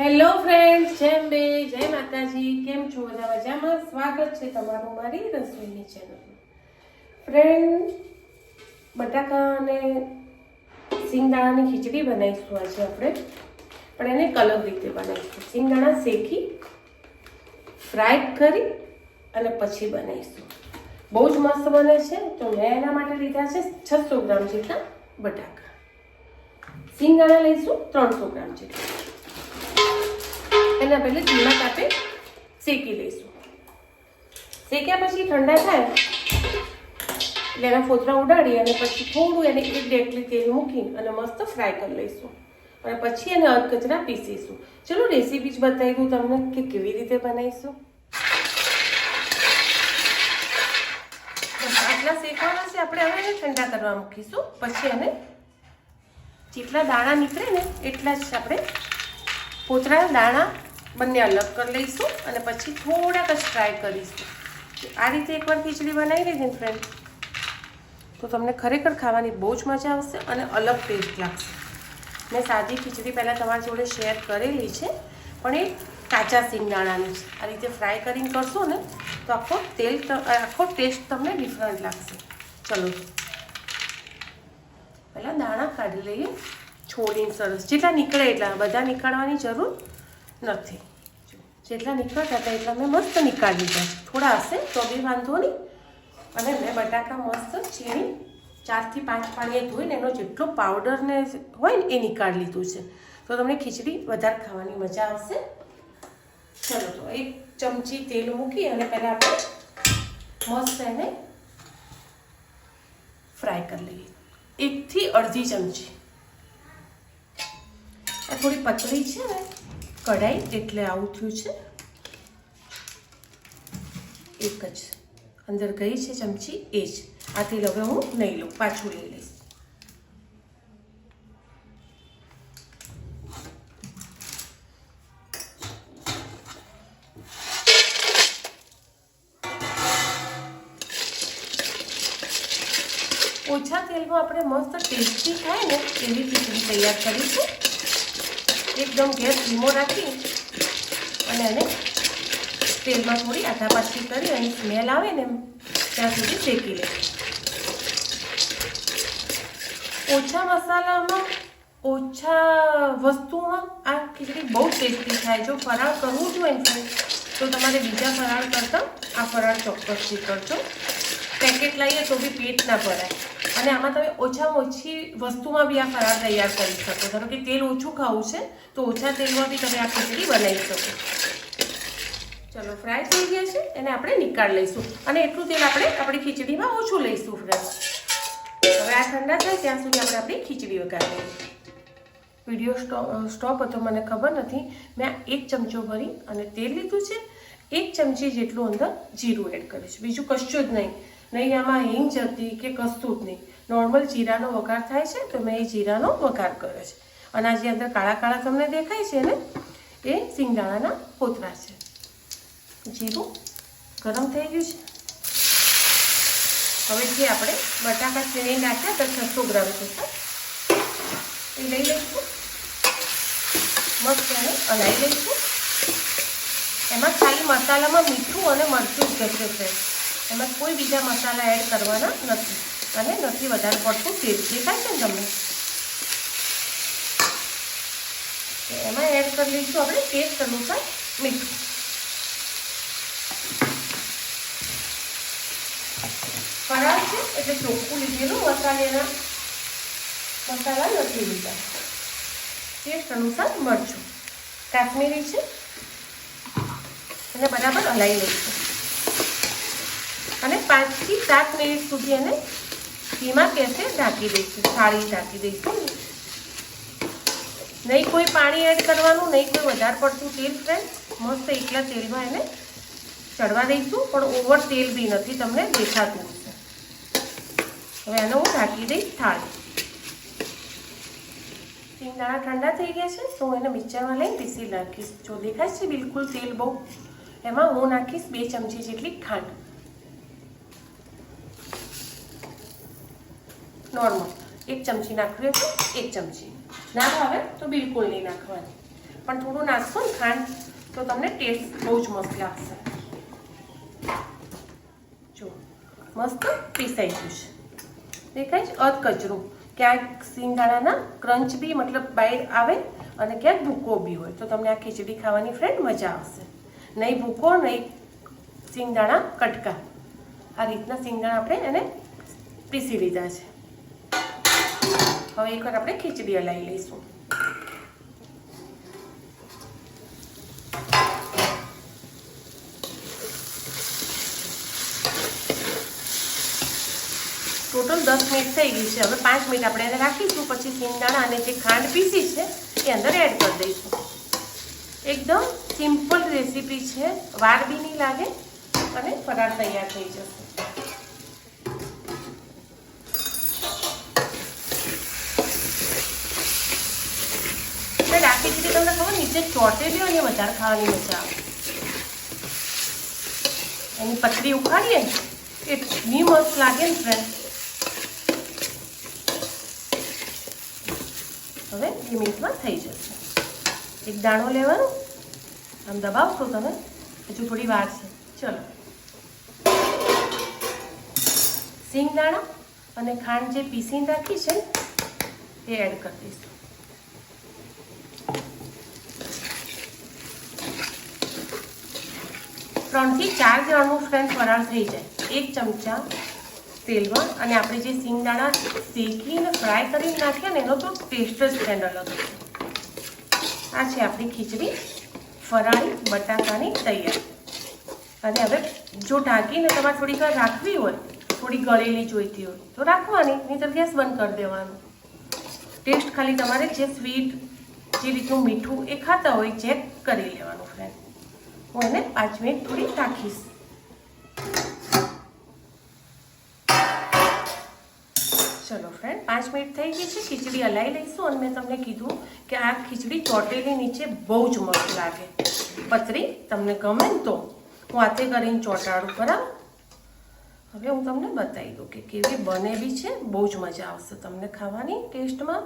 Hello friends જેમ બે, જય માતાજી, કેમ છો? બધા મજામાં? સ્વાગત છે તમારું મારી રસોઈની ચેનલમાં ફ્રેન્ડ બટાકા અને સિંગદાણાની ખીચડી બનાવીશું આજે આપણે. પણ એને કલર રીતે બનાવીશું. સિંગદાણા શેકી ફ્રાય કરી અને પછી બનાવીશું. બહુ જ મસ્ત બને છે. તો મેં એના માટે લીધા છે છસો ગ્રામ જેટલા બટાકા. સિંગદાણા લઈશું ત્રણસો ગ્રામ જેટલા. એના પહેલે ધીમા તાપે શેકી લઈશું. શેક્યા પછી ઠંડા થાય એટલે એના ફોતરા ઉડાડી અને પછી થોડું એને એક ડેટલી તેલ મૂકી અને મસ્ત ફ્રાય કરી લઈશું. અને પછી એને અધકચરા પીસીશું. ચલો રેસીપી જ બતાવી દઉં તમને કે કેવી રીતે બનાવીશું. આટલા શેકવાના છે, આપણે હવે એને ઠંડા કરવા મૂકીશું. પછી એને જેટલા દાણા નીકળે ને એટલા જ આપણે પોતરા દાણા બંને અલગ કરી લઈશું અને પછી થોડાક જ ફ્રાય કરીશું. આ રીતે એકવાર ખીચડી બનાવી લીધી ને ફ્રેન્ડ તો તમને ખરેખર ખાવાની બહુ જ મજા આવશે અને અલગ ટેસ્ટ લાગશે. મેં સાદી ખીચડી પહેલાં તમારી જોડે શેર કરેલી છે, પણ એ કાચા સિંગદાણાની છે. આ રીતે ફ્રાય કરીને કરશો ને, તો આખો તેલ આખો ટેસ્ટ તમને ડિફરન્ટ લાગશે. ચલો. પહેલાં દાણા કાઢી લઈએ. છોડીને સરસ. જેટલા નીકળે એટલા. બધા નીકાળવાની જરૂર નથી. જેટલા નીકળતા હતા એટલા મેં મસ્ત નીકાળી દીધા થોડા હશે તો બી વાંધો નહીં. અને મેં બટાકા મસ્ત ચીણી ચારથી પાંચ પાણીએ ધોઈને એનો જેટલો પાવડર ને હોય ને એ નીકાળી લીધું છે. તો તમને ખીચડી વધારે ખાવાની મજા આવશે. ચલો તો એક ચમચી તેલ મૂકી અને પહેલાં આપણે મસ્ત એને ફ્રાય કરી લઈએ. એકથી અડધી ચમચી. આ થોડી પતળી છે ને કઢાઈ એટલે આવું થયું છે. એક જ. અંદર ગઈ છે ચમચી એ જ. આથી હવે હું નહીં લઉં, પાછું લઈ લઈશ. ઓછા તેલમાં આપણે મસ્ત ટેસ્ટી થાય ને, એવી ખીચડી તૈયાર કરીશું. એકદમ ગેસ ધીમો રાખી અને એને તેલમાં થોડી આથાપાછી કરી અને સ્મેલ આવે ને ત્યાં સુધી શેકી લે. ઓછા મસાલામાં, ઓછા વસ્તુમાં આ ખીચડી બહુ ટેસ્ટી થાય. જો ફરાળ કરવું જોઈએ ને તો તમારે બીજા ફરાળ કરતાં આ ફરાળ ચોક્કસથી કરજો. પેકેટ લાવીએ તો બી પેટ ના ભરાય. અને આમાં તમે ઓછામાં ઓછી વસ્તુમાં બી આ ફરાળ તૈયાર કરી શકો. ધારો કે તેલ ઓછું ખાવું છે, તો ઓછા તેલમાં બી તમે આ ખીચડી બનાવી શકો. ચલો ફ્રાય થઈ ગયા છે, એને આપણે નિકાળ લઈશું. અને એટલું તેલ આપણે આપણી ખીચડીમાં ઓછું લઈશું ફ્રેન્ડ હવે આ ઠંડા થાય ત્યાં સુધી આપણે આપણી ખીચડી વગાડીએ વીડિયો સ્ટોપ હતો, મને ખબર નથી. મેં એક ચમચો ભરી અને તેલ લીધું છે. એક ચમચી જેટલું અંદર જીરું એડ કરીશ. બીજું કશું જ નહીં. નહીં, આમાં હિંગ જતી કે કશું નહીં. નોર્મલ જીરાનો વઘાર થાય છે, તો મેં એ જીરાનો વઘાર કર્યો છે. અને આ જે અંદર કાળા કાળા તમને દેખાય છે ને, એ સિંગદાણાના પોતરા છે. જીરું ગરમ થઈ ગયું છે. હવે જે આપણે બટાકા છીણી નાખ્યા, તો છસો ગ્રામ છે એ લઈ લઈશું. મસ્ત એને હલાવી લઈશું. એમાં ખાલી મસાલામાં મીઠું અને મરચું જ જશે એમાં કોઈ બીજા મસાલા એડ કરવાના નથી. અને નથી વધારે પડતું તેલ દેખાય છે ને તમને. એમાં એડ કરી લઈશું આપણે ટેસ્ટ અનુસાર મીઠું. ફરાળ છે એટલે ચોખ્ખું લીધેલું, મસાલેના મસાલા નથી લીધા. ટેસ્ટ અનુસાર મરચું. કાશ્મીરી છે. અને બરાબર હલાવી લઈશું પાંચથી સાત મિનિટ સુધી એને ધીમા ગેસે ઢાંકી દઈશું, થાળી ઢાંકી દઈશું. નહીં કોઈ પાણી એડ કરવાનું, નહીં કોઈ વધારે પડતું તેલ ફ્રેન્ડ મસ્ત એકલા તેલમાં એને ચડવા દઈશું, પણ ઓવર તેલ બી નથી તમને દેખાતું હશે. હવે એને હું ઢાંકી દઈશ થાળી. સિંગદાણા ઠંડા થઈ ગયા છે, તો હું એને મિક્સરમાં લઈને પીસી નાખીશ. જો દેખાય છે બિલકુલ તેલ બહુ, એમાં હું નાખીશ બે ચમચી જેટલી ખાંડ. નોર્મલ એક ચમચી નાખવી તો એક ચમચી. ના ભાવે તો બિલકુલ નહીં નાખવાની. પણ થોડું નાખશો ને ખાંડ, તો તમને ટેસ્ટ બહુ જ મસ્ત લાગશે. જો, મસ્ત પીસાઈ ગયું છે. દેખાય છે અધ કચરું ક્યાંક સિંગદાણાના ક્રંચ બી મતલબ બહાર આવે અને ક્યાંક ભૂકો બી હોય. તો તમને આ ખીચડી ખાવાની ફ્રેન્ડ મજા આવશે. નહીં ભૂકો, નહીં સિંગદાણા કટકા. આ રીતના સિંગદાણા આપણે એને પીસી લીધા છે. હવે એકવાર આપણે ખીચડી હલાવી લઈશું. ટોટલ દસ મિનિટ થઈ ગઈ છે. હવે પાંચ મિનિટ આપણે એને રાખીશું, પછી સિંગદાણા અને જે ખાંડ પીસી છે, એ અંદર એડ કરી દઈશું. એકદમ સિમ્પલ રેસીપી છે. વાર બી નહીં લાગે અને ફરાળ તૈયાર થઈ જશે એટલે આ ખીચડી તમને ખબર નીચે ચોટેલી ને વધારે ખાવાની મજા આવે. એની પતરી ઉખાડીએ ને એટલી મસ્ત લાગે ને ફ્રેન્ડ હવે બે મિનિટમાં થઈ જશે. એક દાણો લેવાનો, આમ દબાવશો તમે, હજુ થોડી વાર છે. ચલો. સિંગ દાણા અને ખાંડ જે પીસીને રાખી છે એ એડ કરી દઈશું. ત્રણથી ચાર જણનું ફ્રેન્ડ ફરાળ થઈ જાય. એક ચમચા તેલમાં અને આપણે જે સિંગદાણા શેકીને ફ્રાય કરીને નાખીએ ને એનો તો ટેસ્ટ જ ફ્રેન્ડ અલગ છે. આ છે આપણી ખીચડી, ફરાળી બટાકાની તૈયાર. અને હવે જો ઢાંકીને તમારે થોડીક વાર રાખવી હોય, થોડી ગળેલી જોઈતી હોય, તો રાખવાની નહીંતર ગેસ બંધ કરી દેવાનું. ટેસ્ટ ખાલી તમારે જે સ્વીટ જે રીતનું મીઠું એ ખાતા હોય ચેક કરી લેવાનું ફ્રેન્ડ હું એને પાંચ મિનિટ થોડી રાખીશ. ચલો ફ્રેન્ડ પાંચ મિનિટ થઈ ગઈ છે, ખીચડી હલાવી લઈશું અને મેં તમને કીધું કે આ ખીચડી ચોટેલી નીચે બહુ જ મસ્ત લાગે. પતરી તમને ગમે ને તો. હું હાથે કરીને ચોટાડું, બરાબર? હવે હું તમને બતાવી દઉં કે કેવી બનેલી છે, બહુ જ મજા આવશે તમને ખાવાની ટેસ્ટમાં.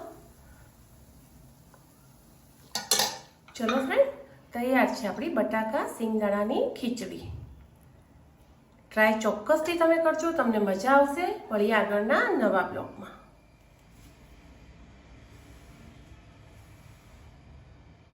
ચલો ફ્રેન્ડ તૈયાર છે આપણી બટાકા, સિંગદાણાની ખીચડી. ટ્રાય ચોક્કસથી તમે કરજો, તમને મજા આવશે. વળી આગળના નવા બ્લોગમાં.